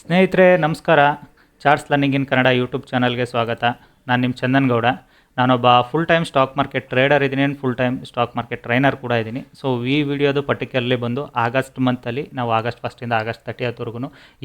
ಸ್ನೇಹಿತರೆ, ನಮಸ್ಕಾರ. Charts learning in Kannada YouTube ಚಾನಲ್ಗೆ ಸ್ವಾಗತ. ನಾನು ನಿಮ್ಮ ಚಂದನ್ ಗೌಡ ನಾನೊಬ್ಬ full time stock market trader ಇದ್ದೀನಿ full time stock market trainer ಕೂಡ ಇದ್ದೀನಿ. ಸೊ ಈ ವಿಡಿಯೋದು ಪರ್ಟಿಕ್ಯುಲರ್ಲಿ ಬಂದು ಆಗಸ್ಟ್ ಮಂತಲ್ಲಿ ನಾವು ಆಗಸ್ಟ್ ಫಸ್ಟಿಂದ ಆಗಸ್ಟ್ ತರ್ಟಿಯತ್ವರೆಗೂ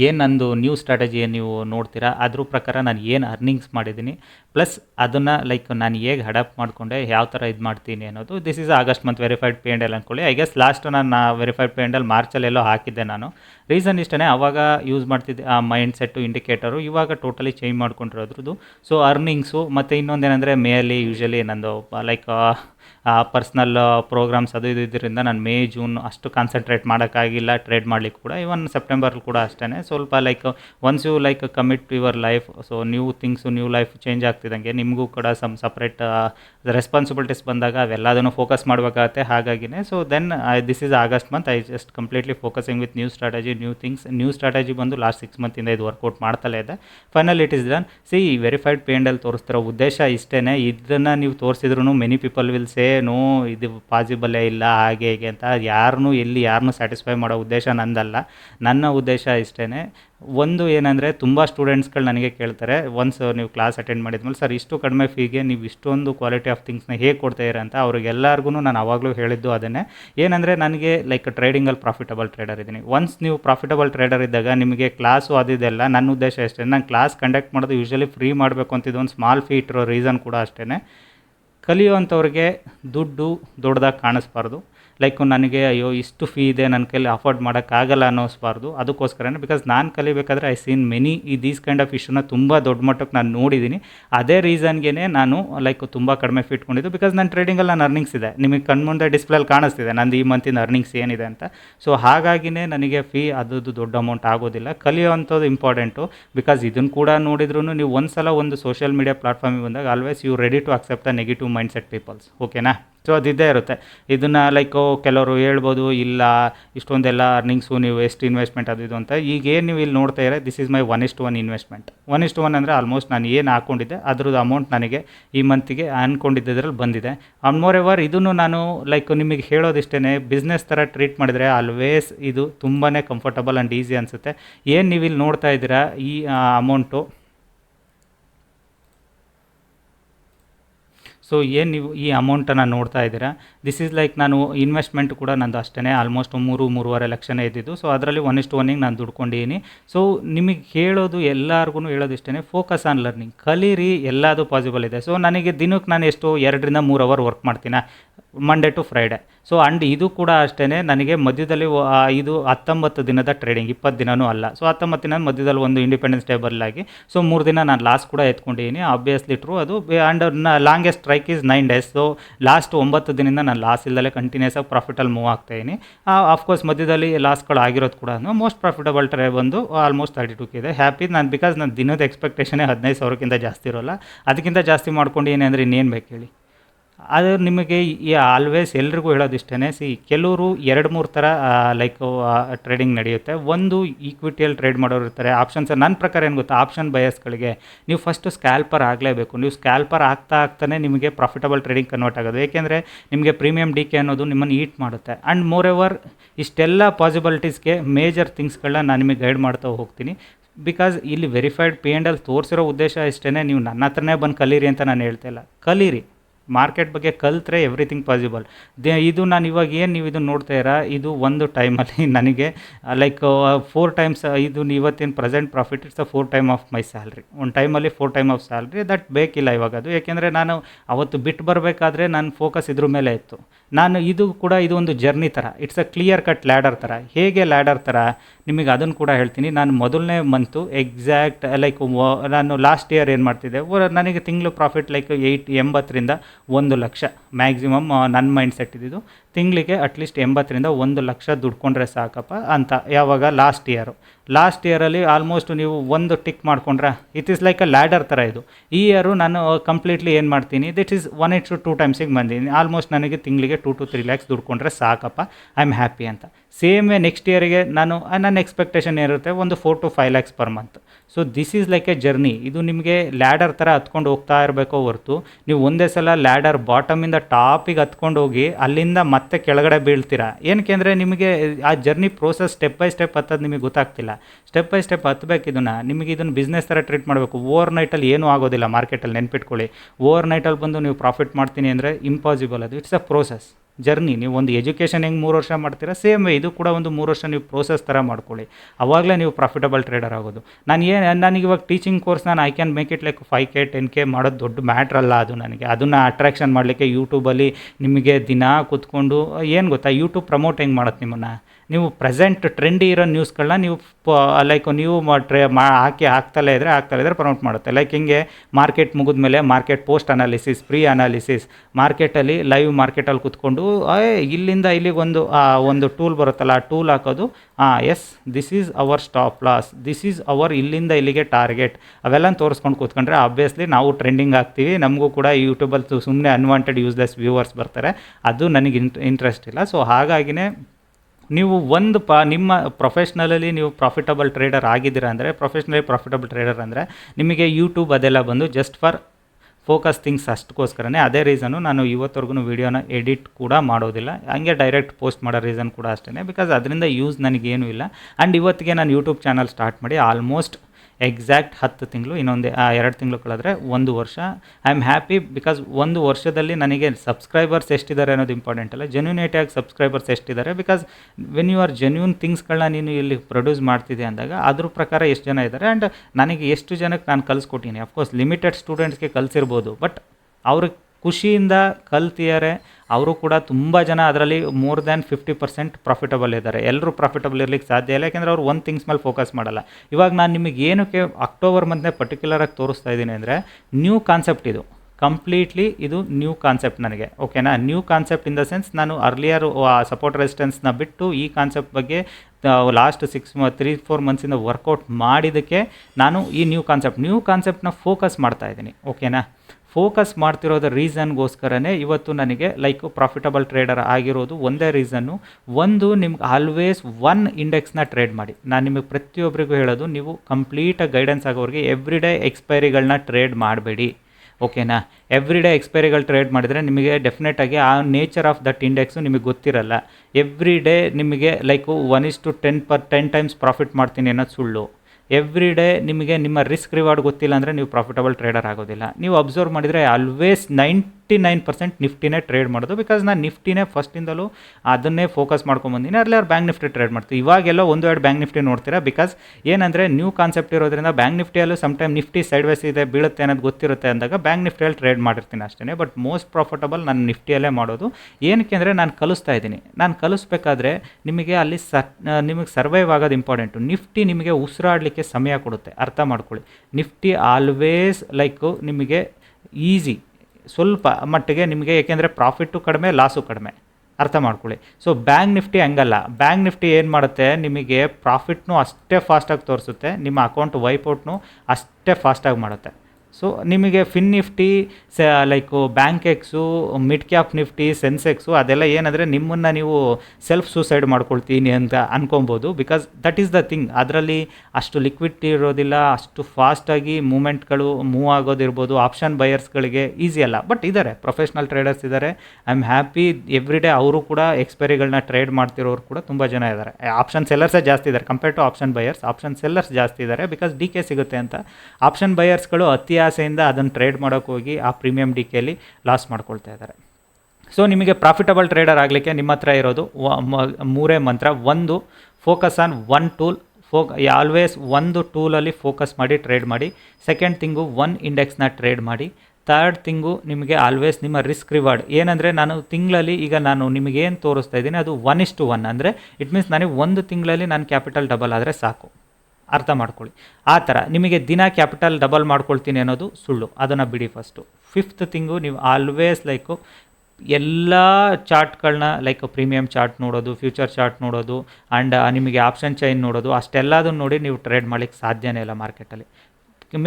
ಏನು ನಂದು ನ್ಯೂ ಸ್ಟ್ರಾಟಜಿ ನೀವು ನೋಡ್ತೀರಾ, ಅದ್ರ ಪ್ರಕಾರ ನಾನು ಏನು ಅರ್ನಿಂಗ್ಸ್ ಮಾಡಿದ್ದೀನಿ ಪ್ಲಸ್ ಅದನ್ನು ಲೈಕ್ ನಾನು ಹೇಗೆ ಅಡಾಪ್ಟ್ ಮಾಡಿಕೊಂಡೆ, ಯಾವ ಥರ ಇದು ಮಾಡ್ತೀನಿ ಅನ್ನೋದು this is August month verified P L ಅಂದ್ಕೊಳ್ಳಿ ಐ ಗೆಸ್ ಲಾಸ್ಟ್ ನಾನು ವೆರಿಫೈಡ್ ಪೇ ಎಲ್ ಮಾರ್ಚಲ್ಲೆಲ್ಲೋ ಹಾಕಿದ್ದೆ ನಾನು. ರೀಸನ್ ಇಷ್ಟೇ ಅವಾಗ ಯೂಸ್ ಮಾಡ್ತಿದ್ದೆ, ಆ ಮೈಂಡ್ ಸೆಟ್ಟು ಇಂಡಿಕೇಟರು ಇವಾಗ ಟೋಟಲಿ ಚೇಂಜ್ ಮಾಡ್ಕೊಂಡಿರೋದ್ರದ್ದು. ಸೊ ಅರ್ನಿಂಗ್ಸು ಮತ್ತು ಇನ್ನೊಂದೇನೆಂದರೆ ಮೇಲಿ ಯೂಶಲಿ ನಂದು ಲೈಕ್ ಪರ್ಸ್ನಲ್ ಪ್ರೋಗ್ರಾಮ್ಸ್ ಅದು ಇದು ಇದರಿಂದ ನಾನು ಮೇ ಜೂನ್ ಅಷ್ಟು ಕಾನ್ಸಂಟ್ರೇಟ್ ಮಾಡೋಕ್ಕಾಗಿಲ್ಲ ಟ್ರೇಡ್ ಮಾಡಲಿಕ್ಕೆ ಕೂಡ. ಇವನ್ ಸೆಪ್ಟೆಂಬರ್ ಕೂಡ ಅಷ್ಟೇ ಸ್ವಲ್ಪ like once you like commit your life so new things new life change ಆಗ್ತಿದ್ದಂಗೆ ನಿಮಗೂ ಕೂಡ ಸಮ್ ಸಪ್ರೇಟ್ ರೆಸ್ಪಾನ್ಸಿಬಿಲಿಟೀಸ್ ಬಂದಾಗ ಅವೆಲ್ಲದನ್ನು ಫೋಕಸ್ ಮಾಡಬೇಕಾಗತ್ತೆ. ಹಾಗಾಗಿನೇ so then this is August month I just completely focusing with new strategy new things new strategy ಬಂದು last six ಮಂತಿಂದ ಇದು work out ಮಾಡ್ತಲೇ ಇದೆ. Final it is done see verified ಪೇಂಡಲ್ಲಿ ತೋರಿಸ್ತಿರೋ ಉದ್ದೇಶ ಇಷ್ಟೇ ಇದನ್ನು ನೀವು ತೋರಿಸಿದ್ರು many people will say no ಇದು ಪಾಸಿಬಲೇ ಇಲ್ಲ, ಹಾಗೆ ಹೀಗೆ ಅಂತ ಯಾರನ್ನೂ ಎಲ್ಲಿ ಯಾರನ್ನೂ ಸ್ಯಾಟಿಸ್ಫೈ ಮಾಡೋ ಉದ್ದೇಶ ನಂದಲ್ಲ. ನನ್ನ ಉದ್ದೇಶ ಇಷ್ಟೇ ಒಂದು ಏನಂದರೆ ತುಂಬ ಸ್ಟೂಡೆಂಟ್ಸ್ಗಳು ನನಗೆ ಕೇಳ್ತಾರೆ ಒನ್ಸ್ ನೀವು ಕ್ಲಾಸ್ ಅಟೆಂಡ್ ಮಾಡಿದ್ಮೇಲೆ ಸರ್ ಇಷ್ಟು ಕಡಿಮೆ ಫೀಗೆ ನೀವು ಇಷ್ಟೊಂದು ಕ್ವಾಲಿಟಿ ಆಫ್ ಥಿಂಗ್ಸ್ನ ಹೇಗೆ ಕೊಡ್ತಾಯಿರ ಅಂತ ಅವ್ರಿಗೆಲ್ಲರಿಗೂ ನಾನು ಆವಾಗಲೂ ಹೇಳಿದ್ದು ಅದನ್ನೇ. ಏನಂದರೆ ನನಗೆ ಲೈಕ್ ಟ್ರೇಡಿಂಗಲ್ಲಿ ಪ್ರಾಫಿಟಬಲ್ ಟ್ರೇಡರ್ ಇದ್ದೀನಿ. ಒನ್ಸ್ ನೀವು ಪ್ರಾಫಿಟಬಲ್ ಟ್ರೇಡರ್ ಇದ್ದಾಗ ನಿಮಗೆ ಕ್ಲಾಸು ಅದಿದೆಲ್ಲ ನನ್ನ ಉದ್ದೇಶ ಅಷ್ಟೇ ನಾನು ಕ್ಲಾಸ್ ಕಂಡಕ್ಟ್ ಮಾಡೋದು ಯೂಶಲಿ ಫ್ರೀ ಮಾಡಬೇಕು ಅಂತಿದ್ದು ಒಂದು ಸ್ಮಾಲ್ ಫೀ ಇಟ್ಟಿರೋ ರೀಸನ್ ಕೂಡ ಅಷ್ಟೇ ಕಲಿಯುವಂಥವ್ರಿಗೆ ದುಡ್ಡು ದೊಡ್ಡದಾಗಿ ಕಾಣಿಸ್ಬಾರ್ದು. ಲೈಕ್ ನನಗೆ ಅಯ್ಯೋ, ಇಷ್ಟು ಫೀ ಇದೆ ನನ್ನ ಕೈಲಿ ಅಫೋರ್ಡ್ ಮಾಡೋಕ್ಕಾಗಲ್ಲ ಅನ್ನೋಸ್ಬಾರ್ದು ಅದಕ್ಕೋಸ್ಕರನೇ ಬಿಕಾಸ್ ನಾನು ಕಲಿಬೇಕಾದ್ರೆ ಐ ಸೀನ್ ಮೆನಿ ಈ ದೀಸ್ ಕೈಂಡ್ ಆಫ್ ಇಶ್ಯೂನ ತುಂಬ ದೊಡ್ಡ ಮಟ್ಟಕ್ಕೆ ನಾನು ನೋಡಿದ್ದೀನಿ ಅದೇ ರೀಸನ್ಗೆ ನಾನು ಲೈಕ್ ತುಂಬ ಕಡಿಮೆ ಫೀ ಇಟ್ಕೊಂಡಿದ್ದು ಬಿಕಾಸ್ ನನ್ನ ಟ್ರೇಡಿಂಗಲ್ಲಿ ನಾನು ಅರ್ನಿಂಗ್ಸ್ ಇದೆ. ನಿಮಗೆ ಕಣ್ಮುಂದೆ ಡಿಸ್ಪ್ಲೇಲಿ ಕಾಣಿಸ್ತಿದೆ, ನಂದು ಈ ಮಂತಿನ ಅರ್ನಿಂಗ್ಸ್ ಏನಿದೆ ಅಂತ. ಸೊ ಹಾಗಾಗಿನೇ ನನಗೆ ಫೀ ಅದದ್ದು ದೊಡ್ಡ ಅಮೌಂಟ್ ಆಗೋದಿಲ್ಲ. ಕಲಿಯೋವಂಥದ್ದು ಇಂಪಾರ್ಟೆಂಟು ಬಿಕಾಸ್ ಇದನ್ನು ಕೂಡ ನೋಡಿದ್ರು ನೀವು ಒಂದು ಸಲ ಒಂದು ಸೋಷಿಯಲ್ ಮೀಡಿಯಾ ಪ್ಲಾಟ್ಫಾರ್ಮಿಗೆ ಬಂದಾಗ always you ready to accept the negative mind set peoples ಓಕೆನಾ ಸೊ ಅದಿದ್ದೇ ಇರುತ್ತೆ. ಇದನ್ನು ಲೈಕ್ ಕೆಲವರು ಹೇಳ್ಬೋದು, ಇಲ್ಲ, ಇಷ್ಟೊಂದೆಲ್ಲ ಅರ್ನಿಂಗ್ಸು ನೀವು ಎಷ್ಟು ಇನ್ವೆಸ್ಟ್ಮೆಂಟ್ ಅದು ಇದು ಅಂತ. ಈಗ ಏನು ನೀವು ಇಲ್ಲಿ ನೋಡ್ತಾ ಇರೋ this is my one is to one investment one ಇಷ್ಟು ಒನ್ ಅಂದರೆ ಆಲ್ಮೋಸ್ಟ್ ನಾನು ಏನು ಹಾಕ್ಕೊಂಡಿದ್ದೆ ಅದ್ರದ್ದು ಅಮೌಂಟ್ ನನಗೆ ಈ ಮಂತಿಗೆ ಅನ್ಕೊಂಡಿದ್ದರಲ್ಲಿ ಬಂದಿದೆ. ಆನ್ ಮೋರ್ ಎವರ್ ಇದನ್ನು ನಾನು ಲೈಕ್ ನಿಮಗೆ ಹೇಳೋದಿಷ್ಟೇ ಬಿಸ್ನೆಸ್ ಥರ ಟ್ರೀಟ್ ಮಾಡಿದರೆ ಆಲ್ವೇಸ್ ಇದು ತುಂಬಾ ಕಂಫರ್ಟಬಲ್ ಆ್ಯಂಡ್ ಈಸಿ ಅನಿಸುತ್ತೆ. ಏನು ನೀವು ಇಲ್ಲಿ ನೋಡ್ತಾ ಇದ್ದೀರಾ, ಈ ಅಮೌಂಟು ಸೊ ಏನು ನೀವು ಈ ಅಮೌಂಟನ್ನು ನೋಡ್ತಾ ಇದ್ದೀರಾ? ದಿಸ್ ಈಸ್ ಲೈಕ್ ನಾನು ಇನ್ವೆಸ್ಟ್ಮೆಂಟ್ ಕೂಡ ನಂದು ಅಷ್ಟೇ ಆಲ್ಮೋಸ್ಟ್ ಮೂರು, ಮೂರುವರೆ ಲಕ್ಷನೇ ಇದ್ದಿದ್ದು. ಸೊ ಅದರಲ್ಲಿ ಒನ್ ಇಷ್ಟು ಒನ್ನಿಗೆ ನಾನು ದುಡ್ಕೊಂಡಿದ್ದೀನಿ. ಸೊ ನಿಮಗೆ ಹೇಳೋದು ಎಲ್ಲರಿಗೂ ಹೇಳೋದು ಇಷ್ಟೇ ಫೋಕಸ್ ಆನ್ ಲರ್ನಿಂಗ್ ಕಲೀರಿ, ಎಲ್ಲದೂ ಪಾಸಿಬಲ್ ಇದೆ. ಸೊ ನನಗೆ ದಿನಕ್ಕೆ ನಾನು ಎಷ್ಟು ಎರಡರಿಂದ ಮೂರು ಅವರ್ ವರ್ಕ್ ಮಾಡ್ತೀನಿ? Monday to Friday so and ಇದು ಕೂಡ ಅಷ್ಟೇ ನನಗೆ ಮಧ್ಯದಲ್ಲಿ ಇದು ಹತ್ತೊಂಬತ್ತು ದಿನದ ಟ್ರೇಡಿಂಗ್ ಇಪ್ಪತ್ತು ದಿನವೂ ಅಲ್ಲ. ಸೊ ಹತ್ತೊಂಬತ್ತು ದಿನ ಮಧ್ಯದಲ್ಲಿ ಒಂದು ಇಂಡಿಪೆಂಡೆನ್ಸ್ ಡೇ ಬರಲಾಗಿ. ಸೊ ಮೂರು ದಿನ ನಾನು ಲಾಸ್ ಕೂಡ ಎತ್ಕೊಂಡಿದ್ದೀನಿ ಆಬ್ವಿಯಸ್ಲಿ ಟ್ರೂ ಅದು and longest streak is nine days so last ಒಂಬತ್ತು ದಿನದಿಂದ ನಾನು ಲಾಸ್ ಇಲ್ಲದೆ ಕಂಟಿನ್ಯೂಸ್ ಆಗಿ ಪ್ರಾಫಿಟಲ್ಲಿ ಮೂವ್ ಆಗ್ತಾಯಿದ್ದೀನಿ ಆಫ್ಕೋರ್ಸ್ ಮಧ್ಯದಲ್ಲಿ ಲಾಸ್ಗಳು ಆಗಿರೋದು ಕೂಡ ಮೋಸ್ಟ್ ಪ್ರಾಫಿಟಬಲ್ ಟ್ರೇ ಬಂದು ಆಲ್ಮೋಸ್ಟ್ ತರ್ಟಿ ಟು ಇದೆ ಹ್ಯಾಪಿ ನಾನು ಬಿಕಾಸ್ ನಾನು ದಿನದ ಎಕ್ಸ್ಪೆಕ್ಟೇಷನೇ ಹದಿನೈದು ಸಾವಿರಕ್ಕಿಂತ ಜಾಸ್ತಿ ಇರೋಲ್ಲ. ಅದಕ್ಕಿಂತ ಜಾಸ್ತಿ ಮಾಡ್ಕೊಂಡು ಏನೇ ಇನ್ನೇನು ಬೇಕು ಹೇಳಿ. ಅದು ನಿಮಗೆ ಈ ಆಲ್ವೇಸ್ ಎಲ್ರಿಗೂ ಹೇಳೋದಿಷ್ಟೇ ಸಿ ಕೆಲವರು ಎರಡು ಮೂರು ಥರ ಲೈಕ್ ಟ್ರೇಡಿಂಗ್ ನಡೆಯುತ್ತೆ. ಒಂದು ಈಕ್ವಿಟಿಯಲ್ಲಿ ಟ್ರೇಡ್ ಮಾಡೋರು ಇರ್ತಾರೆ. ಆಪ್ಷನ್ಸ್ ನನ್ನ ಪ್ರಕಾರ ಏನು ಗೊತ್ತಾ? ಆಪ್ಷನ್ ಬಯಸ್ಗಳಿಗೆ ನೀವು ಫಸ್ಟು ಸ್ಕ್ಯಾಲ್ಪರ್ ಆಗಲೇಬೇಕು. ನೀವು ಸ್ಕ್ಯಾಲ್ಪರ್ ಆಗ್ತಾ ಆಗ್ತಾನೆ ನಿಮಗೆ ಪ್ರಾಫಿಟಬಲ್ ಟ್ರೇಡಿಂಗ್ ಕನ್ವರ್ಟ್ ಆಗೋದು. ಏಕೆಂದರೆ ನಿಮಗೆ ಪ್ರೀಮಿಯಂ ಡಿ ಕೆ ಅನ್ನೋದು ನಿಮ್ಮನ್ನು ಈಟ್ ಮಾಡುತ್ತೆ. ಆ್ಯಂಡ್ ಮೋರ್ ಎವರ್ ಇಷ್ಟೆಲ್ಲ ಪಾಸಿಬಿಲಿಟೀಸ್ಗೆ ಮೇಜರ್ ಥಿಂಗ್ಸ್ಗಳನ್ನ ನಾನು ನಿಮಗೆ ಗೈಡ್ ಮಾಡ್ತಾ ಹೋಗ್ತೀನಿ. ಬಿಕಾಸ್ ಇಲ್ಲಿ ವೆರಿಫೈಡ್ ಪಿ ಆ್ಯಂಡ್ ತೋರಿಸಿರೋ ಉದ್ದೇಶ ಇಷ್ಟೇ ನೀವು ನನ್ನ ಹತ್ರನೇ ಬಂದು ಕಲೀರಿ ಅಂತ ನಾನು ಹೇಳ್ತಾ ಇಲ್ಲ. ಕಲೀರಿ. ಮಾರ್ಕೆಟ್ ಬಗ್ಗೆ ಕಲಿತ್ರೆ ಎವ್ರಿಥಿಂಗ್ ಪಾಸಿಬಲ್ ದೇ, ಇದು ನಾನು ಇವಾಗ ಏನು ನೀವು ಇದನ್ನು ನೋಡ್ತಾ ಇರ? ಇದು ಒಂದು ಟೈಮಲ್ಲಿ ನನಗೆ ಲೈಕ್ ಫೋರ್ ಟೈಮ್ಸ್ ಇದು ಇವತ್ತಿನ present profit it's a four time of my salary ಒಂದು ಟೈಮಲ್ಲಿ four time of salary that ಬೇಕಿಲ್ಲ ಇವಾಗ ಅದು. ಏಕೆಂದರೆ ನಾನು ಅವತ್ತು ಬಿಟ್ಟು ಬರಬೇಕಾದ್ರೆ ನನ್ನ ಫೋಕಸ್ ಇದ್ರ ಮೇಲೆ ಇತ್ತು. ನಾನು ಇದು ಕೂಡ ಇದು ಒಂದು ಜರ್ನಿ ಥರ. It's a clear cut ladder ಥರ. ಹೇಗೆ ಲ್ಯಾಡರ್ ಥರ? ನಿಮಗೆ ಅದನ್ನು ಕೂಡ ಹೇಳ್ತೀನಿ. ನಾನು ಮೊದಲನೇ ಮಂತು ಎಕ್ಸಾಕ್ಟ್ ಲೈಕ್ ನಾನು ಲಾಸ್ಟ್ ಇಯರ್ ಏನು ಮಾಡ್ತಿದ್ದೆ? ನನಗೆ ತಿಂಗಳು ಪ್ರಾಫಿಟ್ ಲೈಕ್ ಏಯ್ಟ್ ಎಂಬತ್ತರಿಂದ ಒಂದು ಲಕ್ಷ ಮ್ಯಾಕ್ಸಿಮಮ್ ನನ್ನ ಮೈಂಡ್ ಸೆಟ್ ಇದ್ದಿದ್ದು. ತಿಂಗಳಿಗೆ ಅಟ್ಲೀಸ್ಟ್ ಎಂಬತ್ತರಿಂದ ಒಂದು ಲಕ್ಷ ದುಡ್ಕೊಂಡ್ರೆ ಸಾಕಪ್ಪ ಅಂತ. ಯಾವಾಗ? ಲಾಸ್ಟ್ ಇಯರು ಲಾಸ್ಟ್ ಇಯರಲ್ಲಿ ಆಲ್ಮೋಸ್ಟ್ ನೀವು ಒಂದು ಟಿಕ್ ಮಾಡ್ಕೊಂಡ್ರೆ it is like a ladder ಥರ ಇದು. ಈ ಇಯರು ನಾನು ಕಂಪ್ಲೀಟ್ಲಿ ಏನು ಮಾಡ್ತೀನಿ this is one it to two ಟೈಮ್ಸಿಗೆ ಬಂದಿದ್ದೀನಿ. ಆಲ್ಮೋಸ್ಟ್ ನನಗೆ ತಿಂಗಳಿಗೆ ಟು ಟು ತ್ರೀ ಲ್ಯಾಕ್ಸ್ ದುಡ್ಕೊಂಡ್ರೆ ಸಾಕಪ್ಪ ಐ ಆಮ್ ಹ್ಯಾಪಿ ಅಂತ. ಸೇಮ್ ನೆಕ್ಸ್ಟ್ ಇಯರಿಗೆ ನಾನು ನನ್ನ ಎಕ್ಸ್ಪೆಕ್ಟೇಷನ್ ಏನಿರುತ್ತೆ, ಒಂದು four to five lakhs per month so this is like a journey ಇದು ನಿಮಗೆ ಲ್ಯಾಡರ್ ಥರ ಹತ್ಕೊಂಡು ಹೋಗ್ತಾ ಇರಬೇಕೋ ಹೊರತು, ನೀವು ಒಂದೇ ಸಲ ಲ್ಯಾಡರ್ ಬಾಟಮಿಂದ ಟಾಪಿಗೆ ಹತ್ಕೊಂಡು ಹೋಗಿ, ಅಲ್ಲಿಂದ ಮತ್ತೆ ಕೆಳಗಡೆ ಬೀಳ್ತೀರಾ? ಏನಕ್ಕೆ ಅಂದರೆ ನಿಮಗೆ ಆ journey process step by step ಹತ್ತೋದು ನಿಮಗೆ ಗೊತ್ತಾಗ್ತಿಲ್ಲ. ಸ್ಟೆಪ್ ಬೈ ಸ್ಟೆಪ್ ಹತ್ಬೇಕು ಇದನ್ನು, ನಿಮಗೆ ಇದನ್ನು ಬಿಸ್ನೆಸ್ ಥರ ಟ್ರೀಟ್ ಮಾಡಬೇಕು. ಓವರ್ ನೈಟಲ್ಲಿ ಏನೂ ಆಗೋದಿಲ್ಲ ಮಾರ್ಕೆಟಲ್ಲಿ ನೆನ್ಪಿಟ್ಕೊಳ್ಳಿ. ಓವರ್ ನೈಟಲ್ಲಿ ಬಂದು ನೀವು ಪ್ರಾಫಿಟ್ ಮಾಡ್ತೀನಿ ಅಂದರೆ ಇಂಪಾಸಿಬಲ್ ಅದು. ಇಟ್ಸ್ ಅ ಪ್ರೋಸೆಸ್ ಜರ್ನಿ, ನೀವು ಒಂದು ಎಜುಕೇಷನ್ ಹೆಂಗೆ ಮೂರು ವರ್ಷ ಮಾಡ್ತೀರಾ? ಸೇಮ್ ಇದು ಕೂಡ ಒಂದು ಮೂರು ವರ್ಷ ನೀವು ಪ್ರೋಸೆಸ್ ಥರ ಮಾಡ್ಕೊಳ್ಳಿ. ಅವಾಗಲೇ ನೀವು ಪ್ರಾಫಿಟಬಲ್ ಟ್ರೇಡರ್ ಆಗೋದು. ನಾನು ಏನು ನನಗೆ ಇವಾಗ ಟೀಚಿಂಗ್ ಕೋರ್ಸ್ ನಾನು I can make it like five K ten K ಮಾಡೋದು ದೊಡ್ಡ ಮ್ಯಾಟ್ರ್ ಅಲ್ಲ ಅದು ನನಗೆ. ಅದನ್ನು ಅಟ್ರಾಕ್ಷನ್ ಮಾಡಲಿಕ್ಕೆ ಯೂಟ್ಯೂಬಲ್ಲಿ ನಿಮಗೆ ದಿನ ಕೂತ್ಕೊಂಡು, ಏನು ಗೊತ್ತಾ? ಯೂಟ್ಯೂಬ್ ಪ್ರಮೋಟ್ ಹೆಂಗೆ ಮಾಡುತ್ತೆ ನಿಮ್ಮನ್ನು? ನೀವು ಪ್ರೆಸೆಂಟ್ ಟ್ರೆಂಡಿ ಇರೋ ನ್ಯೂಸ್ಗಳನ್ನ ನೀವು ಲೈಕ್ ನೀವು ಟ್ರೇ ಮಾ, ಹಾಕಿ ಹಾಕ್ತಲೇ ಇದ್ದರೆ ಹಾಕ್ತಲೇ ಇದ್ದರೆ ಪ್ರಮೋಟ್ ಮಾಡುತ್ತೆ. ಲೈಕ್ ಹಿಂಗೆ ಮಾರ್ಕೆಟ್ ಮುಗಿದ ಮೇಲೆ market post analysis pre analysis ಮಾರ್ಕೆಟಲ್ಲಿ ಲೈವ್ ಮಾರ್ಕೆಟಲ್ಲಿ ಕೂತ್ಕೊಂಡು ಇಲ್ಲಿಂದ ಇಲ್ಲಿಗೆ ಒಂದು ಒಂದು ಟೂಲ್ ಬರುತ್ತಲ್ಲ, ಆ ಟೂಲ್ ಹಾಕೋದು ಹಾಂ yes this is our stop loss this is our ಇಲ್ಲಿಂದ ಇಲ್ಲಿಗೆ ಟಾರ್ಗೆಟ್ ಅವೆಲ್ಲ ತೋರಿಸ್ಕೊಂಡು ಕೂತ್ಕೊಂಡ್ರೆ ಆಬ್ವಿಯಸ್ಲಿ ನಾವು ಟ್ರೆಂಡಿಂಗ್ ಆಗ್ತೀವಿ. ನಮಗೂ ಕೂಡ ಯೂಟ್ಯೂಬಲ್ಲಿ ಸುಮ್ಮನೆ ಅನ್ವಾಂಟೆಡ್ ಯೂಸ್ಲೆಸ್ ವ್ಯೂವರ್ಸ್ ಬರ್ತಾರೆ. ಅದು ನನಗೆ ಇಂಟ್ರೆಸ್ಟ್ ಇಲ್ಲ. ಸೊ ಹಾಗಾಗಿನೇ ನೀವು ಒಂದು ಪ, ನಿಮ್ಮ ಪ್ರೊಫೆಷ್ನಲಲ್ಲಿ ನೀವು ಪ್ರಾಫಿಟಬಲ್ ಟ್ರೇಡರ್ ಆಗಿದ್ದೀರಾ ಅಂದರೆ ಪ್ರೊಫೆಷ್ನಲಿ ಪ್ರಾಫಿಟಬಲ್ ಟ್ರೇಡರ್ ಅಂದರೆ, ನಿಮಗೆ ಯೂಟ್ಯೂಬ್ ಅದೆಲ್ಲ ಬಂದು ಜಸ್ಟ್ ಫಾರ್ ಫೋಕಸ್ ಥಿಂಗ್ಸ್ ಅಷ್ಟಕ್ಕೋಸ್ಕರನೇ. ಅದೇ ರೀಸನು ನಾನು ಇವತ್ತವರೆಗೂ ವೀಡಿಯೋನ ಎಡಿಟ್ ಕೂಡ ಮಾಡೋದಿಲ್ಲ. ಹಂಗೆ ಡೈರೆಕ್ಟ್ ಪೋಸ್ಟ್ ಮಾಡೋ ರೀಸನ್ ಕೂಡ ಅಷ್ಟೇ ಬಿಕಾಸ್ ಅದರಿಂದ ಯೂಸ್ ನನಗೇನು ಇಲ್ಲ. ಆ್ಯಂಡ್ ಇವತ್ತಿಗೆ ನಾನು ಯೂಟ್ಯೂಬ್ ಚಾನಲ್ ಸ್ಟಾರ್ಟ್ ಮಾಡಿ ಆಲ್ಮೋಸ್ಟ್ ಎಕ್ಸಾಕ್ಟ್ ಹತ್ತು ತಿಂಗಳು, ಇನ್ನೊಂದು ಎರಡು ತಿಂಗಳು ಕಳೆದ್ರೆ ಒಂದು ವರ್ಷ. ಐ ಆಮ್ ಹ್ಯಾಪಿ ಬಿಕಾಸ್ ಒಂದು ವರ್ಷದಲ್ಲಿ ನನಗೆ ಸಬ್ಸ್ಕ್ರೈಬರ್ಸ್ ಎಷ್ಟಿದ್ದಾರೆ ಅನ್ನೋದು ಇಂಪಾರ್ಟೆಂಟ್ ಅಲ್ಲ. ಜೆನ್ಯೂನಿಟಿಯಾಗಿ subscribers ಎಷ್ಟಿದ್ದಾರೆ? Because when you are genuine ಥಿಂಗ್ಸ್ಗಳನ್ನ ನೀನು ಇಲ್ಲಿ ಪ್ರೊಡ್ಯೂಸ್ ಮಾಡ್ತಿದ್ದೆ ಅಂದಾಗ ಅದ್ರ ಪ್ರಕಾರ ಎಷ್ಟು ಜನ ಇದ್ದಾರೆ? ಆ್ಯಂಡ್ ನನಗೆ ಎಷ್ಟು ಜನಕ್ಕೆ ನಾನು ಕಲಿಸ್ಕೊಟ್ಟಿನಿ? ಅಫ್ಕೋರ್ಸ್ ಲಿಮಿಟೆಡ್ ಸ್ಟೂಡೆಂಟ್ಸ್ಗೆ ಕಲಿಸಿರ್ಬೋದು ಬಟ್ ಅವ್ರಿಗೆ ಖುಷಿಯಿಂದ ಕಲ್ತಿದ್ದಾರೆ. ಅವರು ಕೂಡ ತುಂಬ ಜನ ಅದರಲ್ಲಿ more than fifty percent profitable ಇದ್ದಾರೆ. ಎಲ್ಲರೂ ಪ್ರಾಫಿಟಬಲ್ ಇರಲಿಕ್ಕೆ ಸಾಧ್ಯ ಇಲ್ಲ. ಯಾಕೆಂದರೆ ಅವ್ರು ಒಂದು ಥಿಂಗ್ಸ್ ಮೇಲೆ ಫೋಕಸ್ ಮಾಡಲ್ಲ. ಇವಾಗ ನಾನು ನಿಮಗೆ ಏನಕ್ಕೆ ಅಕ್ಟೋಬರ್ ಮಂತ್ನೇ ಪರ್ಟಿಕ್ಯುಲರಾಗಿ ತೋರಿಸ್ತಾ ಇದ್ದೀನಿ ಅಂದರೆ ನ್ಯೂ ಕಾನ್ಸೆಪ್ಟ್ ಇದು. ಕಂಪ್ಲೀಟ್ಲಿ ಇದು ನ್ಯೂ ಕಾನ್ಸೆಪ್ಟ್ ನನಗೆ. ಓಕೆನಾ new concept in the sense ನಾನು ಅರ್ಲಿಯರ್ ಸಪೋರ್ಟ್ ರೆಸಿಸ್ಟೆನ್ಸ್ನ ಬಿಟ್ಟು ಈ ಕಾನ್ಸೆಪ್ಟ್ ಬಗ್ಗೆ ಲಾಸ್ಟ್ ಸಿಕ್ಸ್ ತ್ರೀ ಫೋರ್ ಮಂತ್ಸಿಂದ ವರ್ಕೌಟ್ ಮಾಡಿದ್ದಕ್ಕೆ ನಾನು ಈ ನ್ಯೂ ಕಾನ್ಸೆಪ್ಟ್ ನ್ಯೂ ಕಾನ್ಸೆಪ್ಟ್ನ ಫೋಕಸ್ ಮಾಡ್ತಾ ಇದ್ದೀನಿ. ಓಕೆನಾ ಫೋಕಸ್ ಮಾಡ್ತಿರೋದು ರೀಸನ್ಗೋಸ್ಕರನೇ ಇವತ್ತು ನನಗೆ ಲೈಕ್ ಪ್ರಾಫಿಟಬಲ್ ಟ್ರೇಡರ್ ಆಗಿರೋದು ಒಂದೇ ರೀಸನ್ನು. ಒಂದು, ನಿಮ್ಗೆ ಆಲ್ವೇಸ್ ಒನ್ ಇಂಡೆಕ್ಸ್ನ ಟ್ರೇಡ್ ಮಾಡಿ. ನಾನು ನಿಮಗೆ ಪ್ರತಿಯೊಬ್ಬರಿಗೂ ಹೇಳೋದು, ನೀವು ಕಂಪ್ಲೀಟಾಗಿ ಗೈಡೆನ್ಸ್ ಆಗೋರಿಗೆ ಎವ್ರಿ ಡೇ ಎಕ್ಸ್ಪೈರಿಗಳನ್ನ ಟ್ರೇಡ್ ಮಾಡಬೇಡಿ. ಓಕೆನಾ ಎವ್ರಿ ಡೇ ಎಕ್ಸ್ಪೈರಿಗಳು ಟ್ರೇಡ್ ಮಾಡಿದರೆ ನಿಮಗೆ ಡೆಫಿನೆಟಾಗಿ ಆ ನೇಚರ್ ಆಫ್ ದಟ್ ಇಂಡೆಕ್ಸು ನಿಮಗೆ ಗೊತ್ತಿರಲ್ಲ. ಎವ್ರಿ ಡೇ ನಿಮಗೆ like one is to ten per ten times profit ಮಾಡ್ತೀನಿ ಅನ್ನೋದು ಸುಳ್ಳು. ಎವ್ರಿ ಡೇ ನಿಮಗೆ ನಿಮ್ಮ ರಿಸ್ಕ್ ರಿವಾರ್ಡ್ ಗೊತ್ತಿಲ್ಲ ಅಂದರೆ ನೀವು ಪ್ರಾಫಿಟಬಲ್ ಟ್ರೇಡರ್ ಆಗೋದಿಲ್ಲ. ನೀವು ಅಬ್ಸರ್ವ್ ಮಾಡಿದರೆ ಆಲ್ವೇಸ್ ನೈಂಟಿ ನೈನ್ ಪರ್ಸೆಂಟ್ ನಿಫ್ಟಿನೇ ಟ್ರೇಡ್ ಮಾಡೋದು ಬಿಕಾಸ್ ನಾನು ನಿಫ್ಟಿನೇ ಫಸ್ಟಿಂದಲೂ ಅದನ್ನೇ ಫೋಕಸ್ ಮಾಡ್ಕೊಂಬಂದಿನಿ ಅಲ್ಲಿ ಅವ್ರು ಬ್ಯಾಂಕ್ ನಿಫ್ಟಿ ಟ್ರೇಡ್ ಮಾಡ್ತೀವಿ ಇವಾಗೆಲ್ಲ ಒಂದು ಎರಡು ಬ್ಯಾಂಕ್ ನಿಫ್ಟಿ ನೋಡ್ತೀರಾ? ಬಿಕಾಸ್ ಏನಂದರೆ ನ್ಯೂ ಕಾನ್ಸೆಪ್ಟ್ ಇರೋದ್ರಿಂದ ಬ್ಯಾಂಕ್ ನಿಫ್ಟಿಯಲ್ಲೂ ಟೈಮ್ ನಿಫ್ಟಿ ಸೈಡ್ ವೈಸ್ ಇದೆ, ಬೀಳುತ್ತೆ ಅನ್ನೋದು ಗೊತ್ತಿರುತ್ತೆ ಅಂದಾಗ ಬ್ಯಾಂಕ್ ನಿಫ್ಟಿಯಲ್ಲಿ ಟ್ರೇಡ್ ಮಾಡಿರ್ತೀನಿ ಅಷ್ಟೇ ಬಟ್ ಮೋಸ್ಟ್ ಪ್ರಾಫಿಟಬಲ್ ನಾನು ನಿಫ್ಟಿಯಲ್ಲೇ ಮಾಡೋದು. ಏನಕ್ಕೆ ಅಂದರೆ ನಾನು ಕಲಿಸ್ತಾ ಇದ್ದೀನಿ. ನಾನು ಕಲಿಸ್ಬೇಕಾದ್ರೆ ನಿಮಗೆ ಅಲ್ಲಿ ಸ ನಿಮಗೆ ಸರ್ವೈವ್ ಆಗೋದು ಇಂಪಾರ್ಟೆಂಟು ನಿಫ್ಟಿ ನಿಮಗೆ ಉಸಿರಾಡಲಿಕ್ಕೆ ಸಮಯ ಕೊಡುತ್ತೆ. ಅರ್ಥ ಮಾಡ್ಕೊಳ್ಳಿ. ನಿಫ್ಟಿ ಆಲ್ವೇಸ್ ಲೈಕು ನಿಮಗೆ ಈಸಿ ಸ್ವಲ್ಪ ಮಟ್ಟಿಗೆ ನಿಮಗೆ, ಏಕೆಂದರೆ ಪ್ರಾಫಿಟ್ಟು ಕಡಿಮೆ, ಲಾಸು ಕಡಿಮೆ. ಅರ್ಥ ಮಾಡ್ಕೊಳ್ಳಿ. ಸೊ ಬ್ಯಾಂಕ್ ನಿಫ್ಟಿ ಹಂಗಲ್ಲ. ಬ್ಯಾಂಕ್ ನಿಫ್ಟಿ ಏನು ಮಾಡುತ್ತೆ? ನಿಮಗೆ ಪ್ರಾಫಿಟ್ನೂ ಅಷ್ಟೇ ಫಾಸ್ಟಾಗಿ ತೋರಿಸುತ್ತೆ. ನಿಮ್ಮ ಅಕೌಂಟ್ ವೈಪೌಟ್ನು ಅಷ್ಟೇ ಫಾಸ್ಟಾಗಿ ಮಾಡುತ್ತೆ. ಸೊ ನಿಮಗೆ ಫಿನ್ ನಿಫ್ಟಿ ಸ like Bankex mid cap Nifty Sensex ಅದೆಲ್ಲ ಏನಂದರೆ ನಿಮ್ಮನ್ನು ನೀವು ಸೆಲ್ಫ್ ಸೂಸೈಡ್ ಮಾಡ್ಕೊಳ್ತೀನಿ ಅಂತ ಅನ್ಕೊಬೋದು. Because that is the thing ಅದರಲ್ಲಿ ಅಷ್ಟು ಲಿಕ್ವಿಡಿಟಿ ಇರೋದಿಲ್ಲ, ಅಷ್ಟು ಫಾಸ್ಟಾಗಿ ಮೂಮೆಂಟ್ಗಳು ಮೂವ್ ಆಗೋದಿರ್ಬೋದು ಆಪ್ಷನ್ ಬಯರ್ಸ್ಗಳಿಗೆ ಈಸಿ ಅಲ್ಲ. ಬಟ್ ಇದ್ದಾರೆ ಪ್ರೊಫೆಷ್ನಲ್ ಟ್ರೇಡರ್ಸ್ ಇದ್ದಾರೆ I am happy every day ಅವರು ಕೂಡ ಎಕ್ಸ್ಪೈರಿಗಳನ್ನ ಟ್ರೇಡ್ ಮಾಡ್ತಿರೋರು ಕೂಡ ತುಂಬ ಜನ ಇದ್ದಾರೆ ಆಪ್ಷನ್ ಸೆಲ್ಲರ್ಸೇ ಜಾಸ್ತಿ ಇದ್ದಾರೆ compare to option buyers option sellers ಜಾಸ್ತಿ ಇದ್ದಾರೆ ಬಿಕಾಸ್ ಡಿ ಕೆ ಸಿಗುತ್ತೆ ಅಂತ. ಆಪ್ಷನ್ ಬಯರ್ಸ್ಗಳು ಅತಿ ಆಸೆಯಿಂದ ಅದನ್ನು ಟ್ರೇಡ್ ಮಾಡೋಕ್ಕೆ ಹೋಗಿ ಆ ಪ್ರೀಮಿಯಂ ಡಿ ಕೆಯಲ್ಲಿ ಲಾಸ್ ಮಾಡ್ಕೊಳ್ತಾ ಇದ್ದಾರೆ. ಸೊ ನಿಮಗೆ ಪ್ರಾಫಿಟಬಲ್ ಟ್ರೇಡರ್ ಆಗಲಿಕ್ಕೆ ನಿಮ್ಮ ಹತ್ರ ಇರೋದು ಮೂರೇ ಮಂತ್ರ. ಒಂದು focus on one tool for always ಒಂದು ಟೂಲಲ್ಲಿ ಫೋಕಸ್ ಮಾಡಿ ಟ್ರೇಡ್ ಮಾಡಿ. ಸೆಕೆಂಡ್ ತಿಂಗು ಒನ್ ಇಂಡೆಕ್ಸ್ನ ಟ್ರೇಡ್ ಮಾಡಿ. ಥರ್ಡ್ ತಿಂಗು ನಿಮಗೆ ಆಲ್ವೇಸ್ ನಿಮ್ಮ ರಿಸ್ಕ್ ರಿವಾರ್ಡ್ ಏನಂದರೆ ನಾನು ತಿಂಗಳಲ್ಲಿ ಈಗ ನಾನು ನಿಮಗೇನು ತೋರಿಸ್ತಾ ಇದ್ದೀನಿ, ಅದು ಒನ್ ಇಸ್ ಟು ಒನ್ ಅಂದರೆ ಇಟ್ ಮೀನ್ಸ್ ನನಗೆ ಒಂದು ತಿಂಗಳಲ್ಲಿ ನಾನು ಕ್ಯಾಪಿಟಲ್ ಡಬಲ್ ಆದರೆ ಸಾಕು. ಅರ್ಥ ಮಾಡ್ಕೊಳ್ಳಿ. ಆ ಥರ ನಿಮಗೆ ದಿನ ಕ್ಯಾಪಿಟಲ್ ಡಬಲ್ ಮಾಡ್ಕೊಳ್ತೀನಿ ಅನ್ನೋದು ಸುಳ್ಳು. ಅದನ್ನು ಬಿಡಿ ಫಸ್ಟು ಫಿಫ್ತ್ ಥಿಂಗು ನೀವು ಆಲ್ವೇಸ್ ಲೈಕು ಎಲ್ಲ ಚಾರ್ಟ್ಗಳನ್ನ ಲೈಕ್ ಪ್ರೀಮಿಯಂ ಚಾರ್ಟ್ ನೋಡೋದು ಫ್ಯೂಚರ್ ಚಾರ್ಟ್ ನೋಡೋದು ಆ್ಯಂಡ್ ನಿಮಗೆ ಆಪ್ಷನ್ ಚೈನ್ ನೋಡೋದು, ಅಷ್ಟೆಲ್ಲದನ್ನು ನೋಡಿ ನೀವು ಟ್ರೇಡ್ ಮಾಡಲಿಕ್ಕೆ ಸಾಧ್ಯನೇ ಇಲ್ಲ ಮಾರ್ಕೆಟಲ್ಲಿ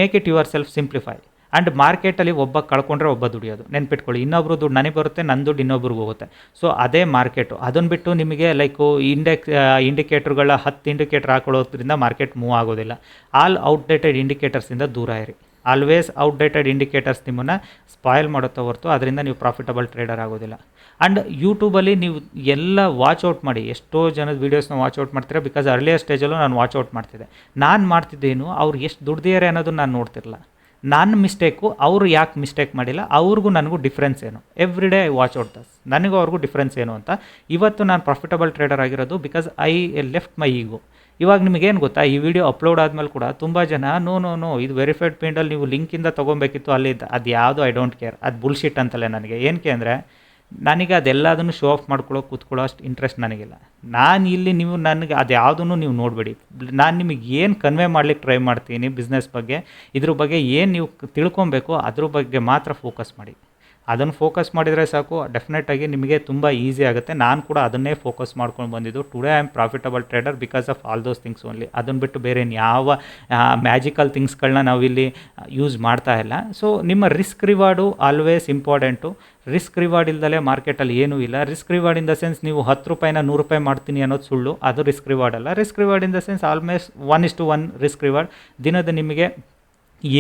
make it yourself simplify and ಮಾರ್ಕೆಟಲ್ಲಿ ಒಬ್ಬ ಕಳ್ಕೊಂಡ್ರೆ ಒಬ್ಬ ದುಡಿಯೋದು. ನೆನ್ಪಿಟ್ಕೊಳ್ಳಿ, ಇನ್ನೊಬ್ರು ದುಡ್ಡು ನನಗೆ ಬರುತ್ತೆ ನನ್ನ ದುಡ್ಡು ಇನ್ನೊಬ್ರಿಗೆ ಹೋಗುತ್ತೆ. ಸೊ ಅದೇ ಮಾರ್ಕೆಟು ಅದನ್ನು ಬಿಟ್ಟು ನಿಮಗೆ ಲೈಕು ಇಂಡೆಕ್ಸ್ ಇಂಡಿಕೇಟರ್ಗಳ ಹತ್ತು ಇಂಡಿಕೇಟರ್ ಹಾಕೊಳ್ಳೋದ್ರಿಂದ ಮಾರ್ಕೆಟ್ ಮೂವ್ ಆಗೋದಿಲ್ಲ. ಆಲ್ ಔಟ್ಡೇಟೆಡ್ ಇಂಡಿಕೇಟರ್ಸಿಂದ ದೂರ ಇರಿ. ಆಲ್ವೇಸ್ ಔಟ್ಡೇಟೆಡ್ ಇಂಡಿಕೇಟರ್ಸ್ ನಿಮ್ಮನ್ನು ಸ್ಪಾಯ್ಲ್ ಮಾಡುತ್ತಾ ಹೊರತು ಅದರಿಂದ ನೀವು ಪ್ರಾಫಿಟಬಲ್ ಟ್ರೇಡರ್ ಆಗೋದಿಲ್ಲ. ಆ್ಯಂಡ್ ಯೂಟ್ಯೂಬಲ್ಲಿ ನೀವು ಎಲ್ಲ ವಾಚ್ ಔಟ್ ಮಾಡಿ. ಎಷ್ಟೋ ಜನದ ವೀಡಿಯೋಸ್ನ ವಾಚ್ ಔಟ್ ಮಾಡ್ತೀರಾ ಬಿಕಾಸ್ ಅರ್ಲಿಯರ್ ಸ್ಟೇಜಲ್ಲೂ ನಾನು ವಾಚ್ ಔಟ್ ಮಾಡ್ತಿದ್ದೆ. ನಾನು ಮಾಡ್ತಿದ್ದೇನು, ಅವ್ರು ಎಷ್ಟು ದುಡ್ದಿದ್ದಾರೆ ಅನ್ನೋದನ್ನು ನಾನು ನೋಡ್ತಿರಲ್ಲ. ನನ್ನ ಮಿಸ್ಟೇಕು, ಅವರು ಯಾಕೆ ಮಿಸ್ಟೇಕ್ ಮಾಡಿಲ್ಲ, ಅವ್ರಿಗೂ ನನಗೂ ಡಿಫ್ರೆನ್ಸ್ ಏನು? Every day I watch out thus ನನಗೂ ಅವ್ರಿಗೂ ಡಿಫ್ರೆನ್ಸ್ ಏನು ಅಂತ? ಇವತ್ತು ನಾನು ಪ್ರಾಫಿಟಬಲ್ ಟ್ರೇಡರ್ ಆಗಿರೋದು because I left my ego ಇವಾಗ ನಿಮಗೇನು ಗೊತ್ತಾ? ಈ ವಿಡಿಯೋ ಅಪ್ಲೋಡ್ ಆದಮೇಲೆ ಕೂಡ ತುಂಬ ಜನ ನೋ ನೋ ನೋ ಇದು ವೆರಿಫೈಡ್ ಪೇಂಡಲ್ಲಿ ನೀವು ಲಿಂಕಿಂದ ತೊಗೊಬೇಕಿತ್ತು ಅಲ್ಲಿ ಅದು ಯಾವುದು ಐ ಡೋಂಟ್ ಕೇರ್ ಅದು ಬುಲ್ಶಿಟ್ ಅಂತಲೇ ನನಗೆ. ಏನಕ್ಕೆ ಅಂದರೆ ನನಗೆ ಅದೆಲ್ಲದನ್ನು ಶೋ ಆಫ್ ಮಾಡ್ಕೊಳ್ಳೋ, ಕೂತ್ಕೊಳ್ಳೋ ಅಷ್ಟು ಇಂಟ್ರೆಸ್ಟ್ ನನಗಿಲ್ಲ. ನಾನು ಇಲ್ಲಿ ನೀವು ನನಗೆ ಅದು ಯಾವುದನ್ನು ನೀವು ನೋಡಬೇಡಿ. ನಾನು ನಿಮಗೆ ಏನು ಕನ್ವೆ ಮಾಡ್ಲಿಕ್ಕೆ ಟ್ರೈ ಮಾಡ್ತೀನಿ ಬಿಸ್ನೆಸ್ ಬಗ್ಗೆ, ಇದ್ರ ಬಗ್ಗೆ ಏನು ನೀವು ತಿಳ್ಕೊಬೇಕು, ಅದ್ರ ಬಗ್ಗೆ ಮಾತ್ರ ಫೋಕಸ್ ಮಾಡಿ. ಅದನ್ನು ಫೋಕಸ್ ಮಾಡಿದರೆ ಸಾಕು. ಡೆಫಿನೆಟಾಗಿ ನಿಮಗೆ ತುಂಬ ಈಸಿ ಆಗುತ್ತೆ. ನಾನು ಕೂಡ ಅದನ್ನೇ ಫೋಕಸ್ ಮಾಡ್ಕೊಂಡು ಬಂದಿದ್ದು. Today I am profitable trader because of all those things only ಅದನ್ನು ಬಿಟ್ಟು ಬೇರೆ ಯಾವ ಮ್ಯಾಜಿಕಲ್ ಥಿಂಗ್ಸ್ಗಳನ್ನ ನಾವಿಲ್ಲಿ ಯೂಸ್ ಮಾಡ್ತಾ ಇಲ್ಲ. ಸೊ ನಿಮ್ಮ risk reward always important risk reward ಇಲ್ದಲೇ ಮಾರ್ಕೆಟಲ್ಲಿ ಏನೂ ಇಲ್ಲ. Risk reward in the sense ನೀವು ಹತ್ತು ರೂಪಾಯಿನ ನೂರು ರೂಪಾಯಿ ಮಾಡ್ತೀನಿ ಅನ್ನೋದು ಸುಳ್ಳು. ಅದು ರಿಸ್ಕ್ ರಿವಾರ್ಡ್ ಅಲ್ಲ. Risk reward in the sense almost one is to one risk reward ದಿನದ ನಿಮಗೆ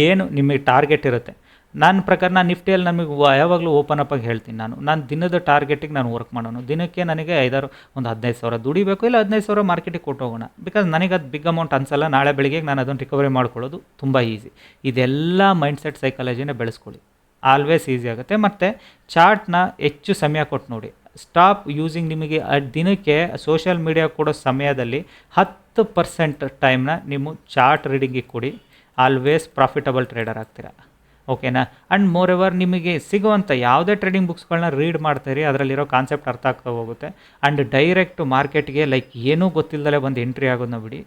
ಏನು ನಿಮಗೆ ಟಾರ್ಗೆಟ್ ಇರುತ್ತೆ. ನನ್ನ ಪ್ರಕಾರ ನಾನು ನಿಫ್ಟಿಯಲ್ಲಿ ನಮಗೆ ಯಾವಾಗಲೂ ಓಪನ್ ಅಪ್ ಹೇಳ್ತೀನಿ ನಾನು. ನಾನು ದಿನದ ಟಾರ್ಗೆಟಿಗೆ ನಾನು ವರ್ಕ್ ಮಾಡೋಣ ದಿನಕ್ಕೆ ನನಗೆ ಐದಾರು, ಒಂದು ಹದಿನೈದು ಸಾವಿರ ದುಡಿಬೇಕು ಇಲ್ಲ ಹದಿನೈದು ಸಾವಿರ ಮಾರ್ಕೆಟಿಗೆ ಕೊಟ್ಟು ಹೋಗೋಣ. ಬಿಕಾಸ್ ನನಗೆ ಅದು ಬಿಗ್ ಅಮೌಂಟ್ ಅನ್ಸಲ್ಲ. ನಾಳೆ ಬೆಳಿಗ್ಗೆ ನಾನು ಅದನ್ನು ರಿಕವರಿ ಮಾಡ್ಕೊಳ್ಳೋದು ತುಂಬ ಈಸಿ ಇದೆಲ್ಲ ಮೈಂಡ್ಸೆಟ್ ಸೈಕಾಲಜಿನ ಬೆಳೆಸ್ಕೊಳ್ಳಿ. ಆಲ್ವೇಸ್ ಈಸಿ ಆಗುತ್ತೆ. ಮತ್ತು ಚಾರ್ಟ್ನ ಹೆಚ್ಚು ಸಮಯ ಕೊಟ್ಟು ನೋಡಿ. ಸ್ಟಾಪ್ ಯೂಸಿಂಗ್ ನಿಮಗೆ ದಿನಕ್ಕೆ ಸೋಷಿಯಲ್ ಮೀಡಿಯಾ ಕೊಡೋ ಸಮಯದಲ್ಲಿ ಹತ್ತು ಪರ್ಸೆಂಟ್ ಟೈಮ್ನ ನೀವು ಚಾರ್ಟ್ ರೀಡಿಂಗಿಗೆ ಕೊಡಿ. ಆಲ್ವೇಸ್ ಪ್ರಾಫಿಟಬಲ್ ಟ್ರೇಡರ್ ಆಗ್ತೀರಾ. ಓಕೆನಾ? ಆ್ಯಂಡ್ ಮೋರ್ ಎವರ್ ನಿಮಗೆ ಸಿಗುವಂಥ ಯಾವುದೇ ಟ್ರೇಡಿಂಗ್ ಬುಕ್ಸ್ಗಳನ್ನ ರೀಡ್ ಮಾಡ್ತೀರಿ, ಅದರಲ್ಲಿರೋ ಕಾನ್ಸೆಪ್ಟ್ ಅರ್ಥ ಆಗ್ತಾ ಹೋಗುತ್ತೆ. ಆ್ಯಂಡ್ ಡೈರೆಕ್ಟ್ ಮಾರ್ಕೆಟ್ಗೆ ಲೈಕ್ ಏನೂ ಗೊತ್ತಿಲ್ಲದಲೇ ಬಂದು ಎಂಟ್ರಿ ಆಗೋದನ್ನ ಬಿಡಿ.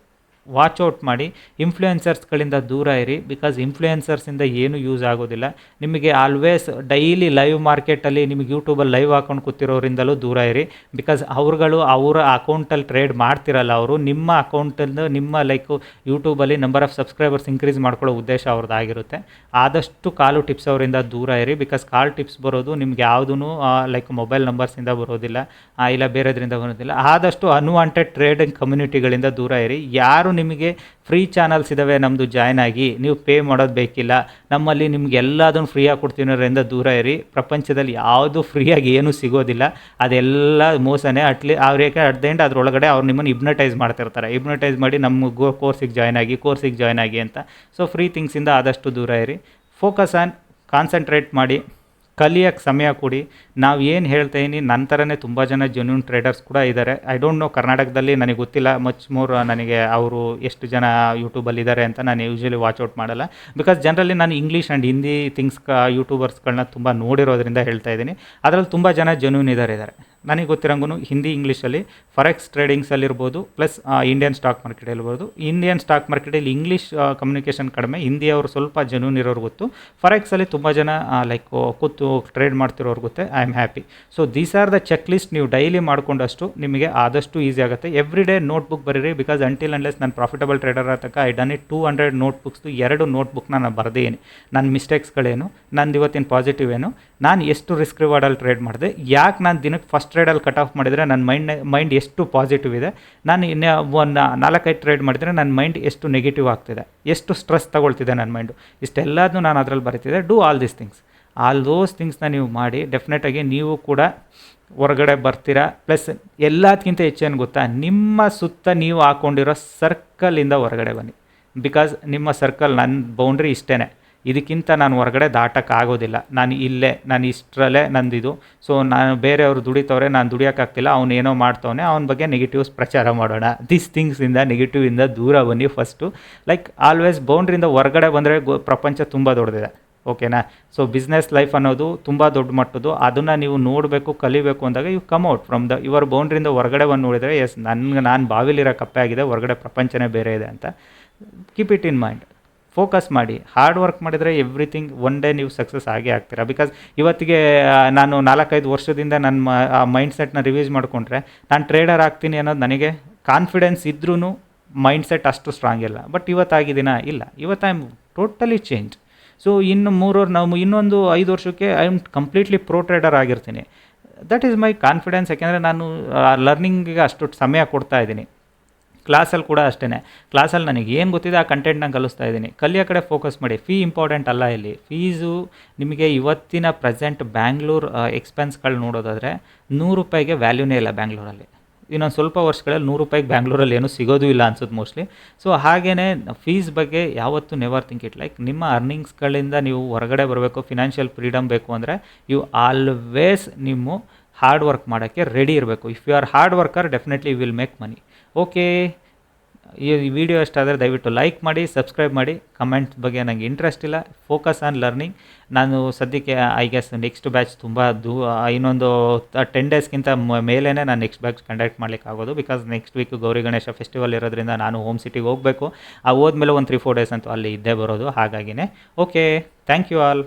ವಾಚ್ ಔಟ್ ಮಾಡಿ. ಇನ್ಫ್ಲೂಯೆನ್ಸರ್ಸ್ಗಳಿಂದ ದೂರ ಇರಿ. ಬಿಕಾಸ್ ಇನ್ಫ್ಲೂಯೆನ್ಸರ್ಸಿಂದ ಏನು ಯೂಸ್ ಆಗೋದಿಲ್ಲ. ನಿಮಗೆ ಆಲ್ವೇಸ್ ಡೈಲಿ ಲೈವ್ ಮಾರ್ಕೆಟಲ್ಲಿ ನಿಮಗೆ ಯೂಟ್ಯೂಬಲ್ಲಿ ಲೈವ್ ಹಾಕೊಂಡು ಕೂತಿರೋರಿಂದಲೂ ದೂರ ಇರಿ. ಬಿಕಾಸ್ ಅವ್ರುಗಳು ಅವರ ಅಕೌಂಟಲ್ಲಿ ಟ್ರೇಡ್ ಮಾಡ್ತಿರಲ್ಲ ಅವರು, ನಿಮ್ಮ ಅಕೌಂಟಲ್ಲಿ ನಿಮ್ಮ ಲೈಕ್ ಯೂಟ್ಯೂಬಲ್ಲಿ ನಂಬರ್ ಆಫ್ ಸಬ್ಸ್ಕ್ರೈಬರ್ಸ್ ಇನ್ಕ್ರೀಸ್ ಮಾಡ್ಕೊಳ್ಳೋ ಉದ್ದೇಶ ಅವ್ರದ್ದಾಗಿರುತ್ತೆ ಆದಷ್ಟು ಕಾಲು ಟಿಪ್ಸ್ ಅವರಿಂದ ದೂರ ಇರಿ. ಬಿಕಾಸ್ ಕಾಲ್ ಟಿಪ್ಸ್ ಬರೋದು ನಿಮ್ಗೆ ಯಾವುದೂ ಲೈಕ್ ಮೊಬೈಲ್ ನಂಬರ್ಸಿಂದ ಬರೋದಿಲ್ಲ. ಇಲ್ಲ ಬೇರೆದ್ರಿಂದ ಬರೋದಿಲ್ಲ. ಆದಷ್ಟು ಅನ್ವಾಂಟೆಡ್ ಟ್ರೇಡಿಂಗ್ ಕಮ್ಯುನಿಟಿಗಳಿಂದ ದೂರ ಇರಿ. ಯಾರು ನಿಮಗೆ ಫ್ರೀ ಚಾನಲ್ಸ್ ಇದ್ದಾವೆ ನಮ್ಮದು ಜಾಯ್ನ್ ಆಗಿ. ನೀವು ಪೇ ಮಾಡೋದು ಬೇಕಿಲ್ಲ. ನಮ್ಮಲ್ಲಿ ನಿಮ್ಗೆ ಎಲ್ಲದನ್ನು ಫ್ರೀಯಾಗಿ ಕೊಡ್ತೀನೋದ್ರಿಂದ ದೂರ ಇರಿ. ಪ್ರಪಂಚದಲ್ಲಿ ಯಾವುದು ಫ್ರೀಯಾಗಿ ಏನೂ ಸಿಗೋದಿಲ್ಲ. ಅದೆಲ್ಲ ಮೋಸನೇ. ಅಟ್ಲಿ ಅವ್ರಿಗೆ ಅಟ್ ದ ಎಂಡ್ ಅದರೊಳಗಡೆ ಅವ್ರು ನಿಮ್ಮನ್ನು ಇಬ್ನಟೈಸ್ ಮಾಡ್ತಿರ್ತಾರೆ. ಇಬ್ನಟೈಸ್ ಮಾಡಿ ನಮ್ಮ ಗೋ ಕೋರ್ಸಿಗೆ ಜಾಯ್ನ್ ಆಗಿ ಕೋರ್ಸಿಗೆ ಜಾಯ್ನ್ ಆಗಿ ಅಂತ. ಸೊ ಫ್ರೀ ಥಿಂಗ್ಸಿಂದ ಆದಷ್ಟು ದೂರ ಇರಿ. ಫೋಕಸ್ ಆನ್ ಕಾನ್ಸಂಟ್ರೇಟ್ ಮಾಡಿ. ಕಲಿಯೋಕ್ಕೆ ಸಮಯ ಕೊಡಿ ನಾವು ಏನು ಹೇಳ್ತಾ ಇದೀನಿ ನನ್ನ ಥರನೇ ತುಂಬ ಜನ ಜೆನ್ಯೂನ್ ಟ್ರೇಡರ್ಸ್ ಕೂಡ ಇದ್ದಾರೆ ಐ ಡೋಂಟ್ ನೋ ಕರ್ನಾಟಕದಲ್ಲಿ ನನಗೆ ಗೊತ್ತಿಲ್ಲ ಮಚ್ ಮೋರ್ ನನಗೆ ಅವರು ಎಷ್ಟು ಜನ ಯೂಟ್ಯೂಬಲ್ಲಿ ಇದ್ದಾರೆ ಅಂತ ನಾನು ಯೂಶ್ವಲಿ ವಾಚ್ ಔಟ್ ಮಾಡಲ್ಲ. ಬಿಕಾಸ್ ಜನರಲಿ ನಾನು ಇಂಗ್ಲೀಷ್ ಆ್ಯಂಡ್ ಹಿಂದಿ ಥಿಂಗ್ಸ್ ಯೂಟ್ಯೂಬರ್ಸ್ಗಳನ್ನ ತುಂಬ ನೋಡಿರೋದ್ರಿಂದ ಹೇಳ್ತಾ ಇದ್ದೀನಿ ಅದರಲ್ಲಿ ತುಂಬ ಜನ ಜೆನ್ಯೂನ್ ಇದ್ದಾರೆ ಇದ್ದಾರೆ ನನಗೆ ಗೊತ್ತಿರಂಗೂ ಹಿಂದಿ ಇಂಗ್ಲೀಷಲ್ಲಿ ಫಾರೆಕ್ಸ್ ಟ್ರೇಡಿಂಗ್ಸಲ್ಲಿರ್ಬೋದು, ಪ್ಲಸ್ ಇಂಡಿಯನ್ ಸ್ಟಾಕ್ ಮಾರ್ಕೆಟ್ ಇರ್ಬೋದು ಇಂಡಿಯನ್ ಸ್ಟಾಕ್ ಮಾರ್ಕೆಟಲ್ಲಿ ಇಂಗ್ಲೀಷ್ ಕಮ್ಯುನಿಕೇಷನ್ ಕಡಿಮೆ, ಹಿಂದಿಯವರು ಸ್ವಲ್ಪ ಜನೂನ್ ಇರೋರು ಗೊತ್ತು. ಫಾರೆಕ್ಸಲ್ಲಿ ತುಂಬ ಜನ ಲೈಕ್ ಕೂತು ಟ್ರೇಡ್ ಮಾಡ್ತಿರೋರು ಗೊತ್ತೆ I am happy so these are the checklist ನೀವು ಡೈಲಿ ಮಾಡ್ಕೊಂಡಷ್ಟು ನಿಮಗೆ ಆದಷ್ಟು ಈಸಿ ಆಗುತ್ತೆ. ಎವ್ರಿ ಡೇ ನೋಟ್ಬುಕ್ ಬರೀರಿ ಬಿಕಾಸ್ ಅಂಟಿಲ್ ಅನ್ಲೆಸ್ ನಾನು ಪ್ರಾಫಿಟಬಲ್ ಟ್ರೇಡರ್ ತಕ್ಕ I done it two hundred ನೋಟ್ಬುಕ್ಸ್ದು ಎರಡು ನೋಟ್ಬುಕ್ನ ನಾನು ಬರೆದೇನು ನನ್ನ ಮಿಸ್ಟೇಕ್ಸ್ಗಳೇನು ನಂದು ಇವತ್ತಿನ ಪಾಸಿಟಿವ್ ಏನು ನಾನು ಎಷ್ಟು ರಿಸ್ಕ್ ರಿವಾರ್ಡಲ್ಲಿ ಟ್ರೇಡ್ ಮಾಡಿದೆ, ಯಾಕೆ ನಾನು ದಿನಕ್ಕೆ ಫಸ್ಟ್ ಟ್ರೇಡಲ್ಲಿ ಕಟ್ ಆಫ್ ಮಾಡಿದರೆ ನನ್ನ ಮೈಂಡ್ ಮೈಂಡ್ ಎಷ್ಟು ಪಾಸಿಟಿವ್ ಇದೆ. ನಾನು ಇನ್ನು ಒಂದು ನಾಲ್ಕೈದು ಟ್ರೇಡ್ ಮಾಡಿದರೆ ನನ್ನ ಮೈಂಡ್ ಎಷ್ಟು ನೆಗೆಟಿವ್ ಆಗ್ತಿದೆ. ಎಷ್ಟು ಸ್ಟ್ರೆಸ್ ತಗೊಳ್ತಿದೆ ನನ್ನ ಮೈಂಡು ಇಷ್ಟೆಲ್ಲದನ್ನು ನಾನು ಅದರಲ್ಲಿ ಬರೀತಿದ್ದೆ. Do all these things all those ಥಿಂಗ್ಸ್ನ ನೀವು ಮಾಡಿ ಡೆಫಿನೆಟಾಗಿ ನೀವು ಕೂಡ ಹೊರಗಡೆ ಬರ್ತೀರಾ. ಪ್ಲಸ್ ಎಲ್ಲದಕ್ಕಿಂತ ಹೆಚ್ಚೇನು ಗೊತ್ತಾ? ನಿಮ್ಮ ಸುತ್ತ ನೀವು ಹಾಕ್ಕೊಂಡಿರೋ ಸರ್ಕಲಿಂದ ಹೊರಗಡೆ ಬನ್ನಿ. ಬಿಕಾಸ್ ನಿಮ್ಮ ಸರ್ಕಲ್ ನನ್ನ ಬೌಂಡ್ರಿ ಇಷ್ಟೇ ಇದಕ್ಕಿಂತ ನಾನು ಹೊರಗಡೆ ದಾಟಕ್ಕಾಗೋದಿಲ್ಲ ನಾನು ಇಲ್ಲೇ, ನಾನು ಇಷ್ಟರಲ್ಲೇ ನಂದಿದು ಸೊ ನಾನು ಬೇರೆಯವರು ದುಡಿತವ್ರೆ, ನಾನು ದುಡಿಯೋಕ್ಕಾಗ್ತಿಲ್ಲ ಅವ್ನು ಏನೋ ಮಾಡ್ತವನೆ, ಅವನ ಬಗ್ಗೆ ನೆಗೆಟಿವ್ಸ್ ಪ್ರಚಾರ ಮಾಡೋಣ. ದಿಸ್ ಥಿಂಗ್ಸಿಂದ ನೆಗೆಟಿವಿಂದ ದೂರ ಬನ್ನಿ ಫಸ್ಟು ಲೈಕ್ ಆಲ್ವೇಸ್ ಬೌಂಡ್ರಿಂದ ಹೊರಗಡೆ ಬಂದರೆ ಗೊ, ಪ್ರಪಂಚ ತುಂಬ ದೊಡ್ಡದಿದೆ. ಓಕೆನಾ ಸೊ ಬಿಸ್ನೆಸ್ ಲೈಫ್ ಅನ್ನೋದು ತುಂಬ ದೊಡ್ಡ ಮಟ್ಟದ್ದು. ಅದನ್ನು ನೀವು ನೋಡಬೇಕು, ಕಲಿಬೇಕು ಅಂದಾಗ you come out from the ಇವರ್ ಬೌಂಡ್ರಿಂದ ಹೊರಗಡೆ ಬಂದು ನೋಡಿದರೆ ಎಸ್ ನನ್ಗೆ, ನಾನು ಬಾವಿಲಿರೋ ಕಪ್ಪೆ ಆಗಿದೆ, ಹೊರಗಡೆ ಪ್ರಪಂಚನೇ ಬೇರೆ ಇದೆ ಅಂತ. Keep it in mind focus ಮಾಡಿ ಹಾರ್ಡ್ ವರ್ಕ್ ಮಾಡಿದರೆ ಎವ್ರಿಥಿಂಗ್ ಒನ್ ಡೇ ನೀವು ಸಕ್ಸಸ್ ಆಗೇ ಆಗ್ತೀರಾ? ಬಿಕಾಸ್ ಇವತ್ತಿಗೆ ನಾನು ನಾಲ್ಕೈದು ವರ್ಷದಿಂದ ನನ್ನ ಮೈಂಡ್ ಸೆಟ್ನ ರಿವ್ಯೂಸ್ ಮಾಡಿಕೊಂಡ್ರೆ, ನಾನು ಟ್ರೇಡರ್ ಆಗ್ತೀನಿ ಅನ್ನೋದು ನನಗೆ ಕಾನ್ಫಿಡೆನ್ಸ್ ಇದ್ರೂ ಮೈಂಡ್ ಸೆಟ್ ಅಷ್ಟು ಸ್ಟ್ರಾಂಗ್ ಇಲ್ಲ. ಬಟ್ ಇವತ್ತಾಗಿದ್ದೀನ ಇಲ್ಲ. ಇವತ್ತು I am totally change so ಇನ್ನು ಮೂರು ನಾವು ಇನ್ನೊಂದು ಐದು ವರ್ಷಕ್ಕೆ I am completely pro trader ಆಗಿರ್ತೀನಿ. That is my confidence ಯಾಕೆಂದರೆ ನಾನು ಲರ್ನಿಂಗಿಗೆ ಅಷ್ಟು ಸಮಯ ಕೊಡ್ತಾ ಇದ್ದೀನಿ. ಕ್ಲಾಸಲ್ಲಿ ಕೂಡ ಅಷ್ಟೇ ಕ್ಲಾಸಲ್ಲಿ ನನಗೆ ಏನು ಗೊತ್ತಿದೆ ಆ ಕಂಟೆಂಟ್ನ ಕಲಿಸ್ತಾ ಇದ್ದೀನಿ. ಕಲಿಯೋ ಕಡೆ ಫೋಕಸ್ ಮಾಡಿ. ಫೀ ಇಂಪಾರ್ಟೆಂಟ್ ಅಲ್ಲ ಇಲ್ಲಿ. ಫೀಸು ನಿಮಗೆ ಇವತ್ತಿನ ಪ್ರೆಸೆಂಟ್ ಬ್ಯಾಂಗ್ಳೂರ್ ಎಕ್ಸ್ಪೆನ್ಸ್ಗಳು ನೋಡೋದಾದರೆ ನೂರು ರೂಪಾಯಿಗೆ ವ್ಯಾಲ್ಯೂನೇ ಇಲ್ಲ ಬ್ಯಾಂಗ್ಳೂರಲ್ಲಿ ಇನ್ನೊಂದು ಸ್ವಲ್ಪ ವರ್ಷಗಳಲ್ಲಿ ನೂರು ರೂಪಾಯಿಗೆ ಬ್ಯಾಂಗ್ಳೂರಲ್ಲಿ ಏನೂ ಸಿಗೋದು ಇಲ್ಲ ಅನ್ಸುತ್ತೆ ಮೋಸ್ಟ್ಲಿ ಸೊ ಹಾಗೆಯೇ ಫೀಸ್ ಬಗ್ಗೆ ಯಾವತ್ತೂ ನೆವರ್ ಥಿಂಕ್ ಇಟ್ ಲೈಕ್ ನಿಮ್ಮ ಅರ್ನಿಂಗ್ಸ್ಗಳಿಂದ ನೀವು ಹೊರಗಡೆ ಬರಬೇಕು ಫಿನಾನ್ಷಿಯಲ್ ಫ್ರೀಡಮ್ ಬೇಕು ಅಂದರೆ ಯು ಆಲ್ವೇಸ್ ನಿಮ್ಮ ಹಾರ್ಡ್ ವರ್ಕ್ ಮಾಡೋಕ್ಕೆ ರೆಡಿ ಇರಬೇಕು. If you are hard worker definitely will make money okay ಈ ವಿಡಿಯೋ ಎಷ್ಟಾದರೆ ದಯವಿಟ್ಟು ಲೈಕ್ ಮಾಡಿ ಸಬ್ಸ್ಕ್ರೈಬ್ ಮಾಡಿ. ಕಮೆಂಟ್ಸ್ ಬಗ್ಗೆ ನನಗೆ ಇಂಟ್ರೆಸ್ಟ್ ಇಲ್ಲ. ಫೋಕಸ್ ಆನ್ ಲರ್ನಿಂಗ್ ನಾನು ಸದ್ಯಕ್ಕೆ ಐ ಗೆಸ್ ನೆಕ್ಸ್ಟ್ ಬ್ಯಾಚ್ ತುಂಬ ದೂ ಇನ್ನೊಂದು ಟೆನ್ ಡೇಸ್ಗಿಂತ ಮೇಲೇ ನಾನು ನೆಕ್ಸ್ಟ್ ಬ್ಯಾಚ್ ಕಂಡಕ್ಟ್ ಮಾಡ್ಲಿಕ್ಕೆ ಆಗೋದು. Because next week Gauri Ganesha festival ಇರೋದ್ರಿಂದ ನಾನು ಹೋಮ್ ಸಿಟಿಗೆ ಹೋಗಬೇಕು. ಆ, ಹೋದ್ಮೇಲೆ ಒಂದು ತ್ರೀ ಫೋರ್ ಡೇಸ್ ಅಂತೂ ಅಲ್ಲಿ ಇದ್ದೇ ಬರೋದು. ಹಾಗಾಗಿನೇ. Okay thank you all